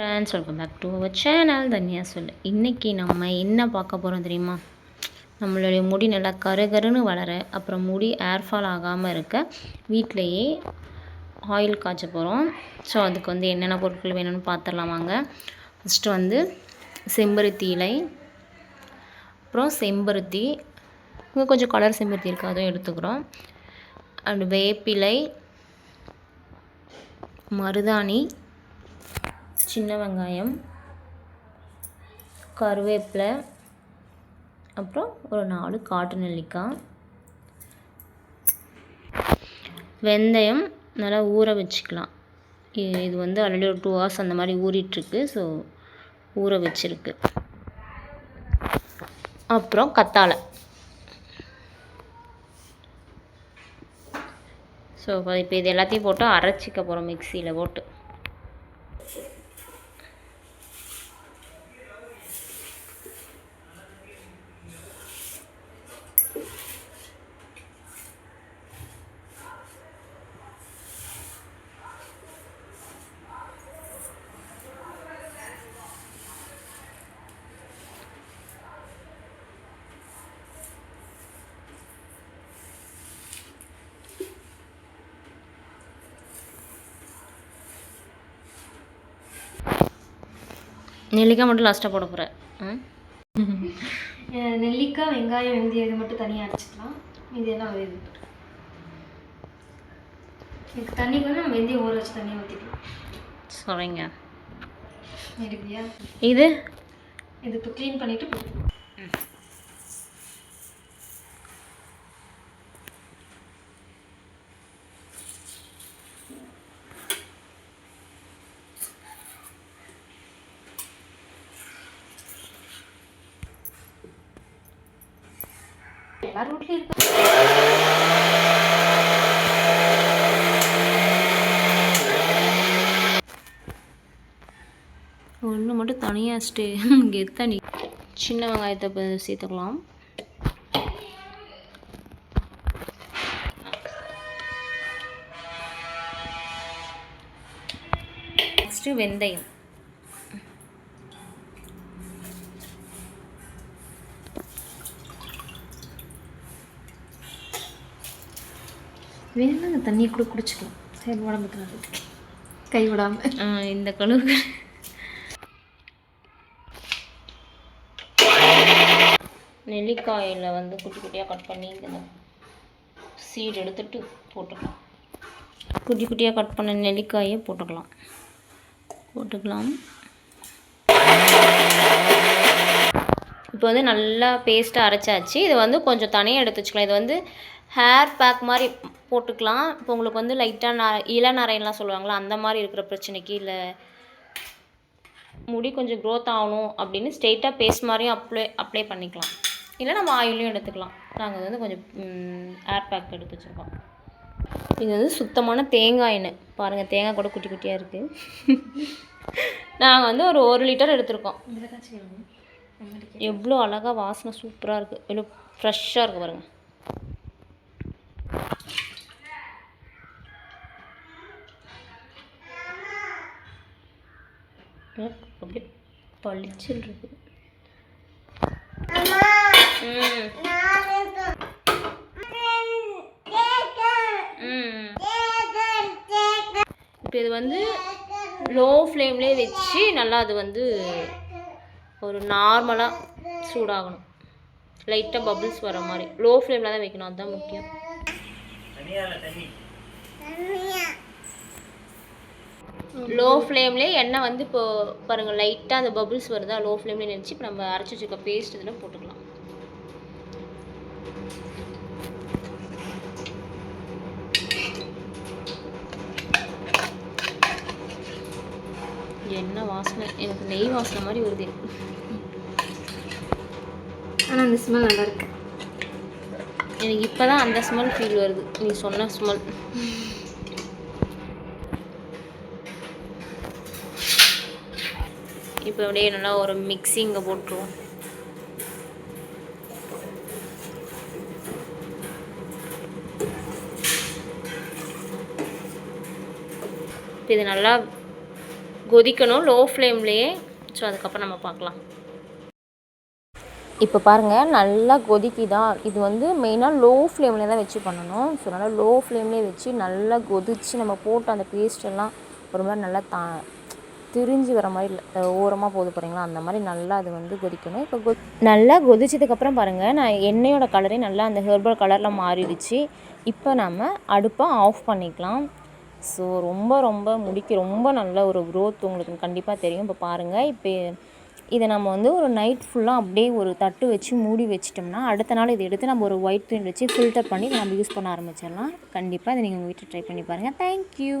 Friends welcome back to our channel தனியாக சொல்லு. இன்றைக்கி நம்ம என்ன பார்க்க போகிறோம் தெரியுமா? நம்மளுடைய முடி நல்லா கரு கருன்னு வளர அப்புறம் முடி ஏர்ஃபால் ஆகாமல் இருக்க வீட்டிலையே ஆயில் காய்ச்ச போகிறோம் ஸோ அதுக்கு வந்து என்னென்ன பொருட்கள் வேணும்னு பார்த்துடலாம் வாங்க. ஃபஸ்ட்டு வந்து செம்பருத்தி இலை அப்புறம் செம்பருத்தி. இங்கே கொஞ்சம் கலர் செம்பருத்தி இருக்குது அதுவும் எடுத்துக்கிறோம். அண்ட் வேப்பிலை மருதாணி சின்ன வெங்காயம் கருவேப்பிலை அப்புறம் ஒரு நாலு காட்டு நெல்லிக்காய். வெந்தயம் நல்லா ஊற வச்சுக்கலாம். இது வந்து ஆல்ரெடி ஒரு டூ ஹவர்ஸ் அந்த மாதிரி ஊறிட்டுருக்கு. ஸோ ஊற வச்சுருக்கு. அப்புறம் கத்தாழை. ஸோ இப்போ இது எல்லாத்தையும் போட்டு அரைச்சிக்க போகிறோம் மிக்சியில் போட்டு. நெல்லிக்காய் மட்டும் லாஸ்ட்டாக போட போகிறேன் நெல்லிக்காய் வெங்காயம் வெந்தயம் இது மட்டும் தனியாக அரைச்சிக்கலாம். இதெல்லாம் வேறு இதுக்கு தண்ணிக்கு வந்து நம்ம வெந்தயம் ஊற வச்சு தண்ணியாக ஊற்றிக்கலாம் எடுப்பியா இது? இது இப்போ க்ளீன் பண்ணிவிட்டு எல்லார் வீட்லையும் இருக்கு. ஒன்று மட்டும் தனியாக ஸ்டே கெத்தனி சின்ன வெங்காயத்தை சேர்த்துக்கலாம். நெக்ஸ்ட்டு வெந்தயம். வேணுங்க தண்ணியை கூட குடிச்சிக்கலாம். சரி உடம்புக்கு நல்லது கை விடாமல் இந்த கழுவு நெல்லிக்காயில் வந்து குட்டி குட்டியாக கட் பண்ணி இந்த சீடு எடுத்துட்டு போட்டுக்கலாம். குட்டி குட்டியாக கட் பண்ண நெல்லிக்காயை போட்டுக்கலாம். போட்டுக்கலாம். இப்போ வந்து நல்லா பேஸ்ட்டாக அரைச்சாச்சு. இது வந்து கொஞ்சம் தனியாக எடுத்து வச்சுக்கலாம். இது வந்து ஹேர் பேக் மாதிரி போட்டுக்கலாம். இப்போ உங்களுக்கு வந்து லைட்டாக ந இளநரையெல்லாம் சொல்லுவாங்களா அந்த மாதிரி இருக்கிற பிரச்சனைக்கு இல்லை முடி கொஞ்சம் க்ரோத் ஆகணும் அப்படின்னு ஸ்ட்ரெயிட்டாக பேஸ்ட் மாதிரியும் அப்ளை அப்ளை பண்ணிக்கலாம். இல்லை நம்ம ஆயிலையும் எடுத்துக்கலாம். நாங்கள் வந்து கொஞ்சம் ஹேர் பேக் எடுத்து வச்சுருக்கோம். இது வந்து சுத்தமான தேங்காய் எண்ணெய். பாருங்கள் தேங்காய் கூட குட்டி குட்டியாக இருக்குது நாங்கள் வந்து ஒரு ஒரு லிட்டர் எடுத்திருக்கோம். எவ்வளோ அழகாக வாசனை சூப்பராக இருக்குது எவ்வளோ ஃப்ரெஷ்ஷாக இருக்குது பாருங்கள் அப்படியே பளிச்சுன்னு இருக்குது. இப்போ இது வந்து லோ ஃப்ளேம்லேயே வச்சு நல்லா அது வந்து ஒரு நார்மலாக சூடாகணும். லைட்டாக பபிள்ஸ் வர மாதிரி. லோ ஃப்ளேமில் தான் வைக்கணும். அதுதான் முக்கியம். லோ ஃப்ளேம்லேயே எண்ணெய் வந்து இப்போ பாருங்கள் லைட்டாக அந்த பபிள்ஸ் வருதா லோ ஃப்ளேம்லேயே நினச்சி இப்போ நம்ம அரைச்சி வச்சுருக்க பேஸ்ட் இதில் போட்டுக்கலாம். என்ன வாசனை எனக்கு நெய் வாசனை மாதிரி வருது. ஆனால் அந்த ஸ்மெல் நல்லா இருக்கு. எனக்கு இப்போ தான் அந்த ஸ்மெல் ஃபீல் வருது. நீ சொன்ன ஸ்மெல் இப்போ அப்படியே நல்லா ஒரு மிக்ஸிங்க போட்டுருவோம். இப்போ இது நல்லா கொதிக்கணும் லோ ஃப்ளேம்லேயே ஸோ அதுக்கப்புறம் நம்ம பார்க்கலாம். இப்போ பாருங்கள் நல்லா கொதிக்குதா? இது வந்து மெயினாக லோ ஃப்ளேமில் தான் வச்சு பண்ணணும். ஸோ நல்லா லோ ஃப்ளேம்லேயே வச்சு நல்லா கொதித்து நம்ம போட்ட அந்த paste எல்லாம் ஒரு மாதிரி நல்லா தா திரிஞ்சு வர மாதிரி ஓரமாக போது பாருங்களா அந்த மாதிரி நல்லா அது வந்து கொதிக்கணும். இப்போ கொ நல்லா கொதிச்சதுக்கப்புறம் பாருங்கள் நான் எண்ணெயோட கலரே நல்லா அந்த ஹெர்பல் கலரில் மாறிடுச்சு. இப்போ நம்ம அடுப்பை ஆஃப் பண்ணிக்கலாம். ஸோ ரொம்ப ரொம்ப முடிக்க ரொம்ப நல்ல ஒரு க்ரோத் உங்களுக்கு கண்டிப்பாக தெரியும். இப்போ பாருங்கள் இப்போ இதை நம்ம வந்து ஒரு நைட் ஃபுல்லாக அப்படியே ஒரு தட்டு வச்சு மூடி வச்சிட்டோம்னா அடுத்த நாள் இதை எடுத்து நம்ம ஒரு ஒயிட் துணி வச்சு ஃபில்டர் பண்ணி இதை நம்ம யூஸ் பண்ண ஆரம்பிச்சிடலாம். கண்டிப்பாக இதை நீங்கள் உங்கள் வீட்டில் ட்ரை பண்ணி பாருங்கள் தேங்க்யூ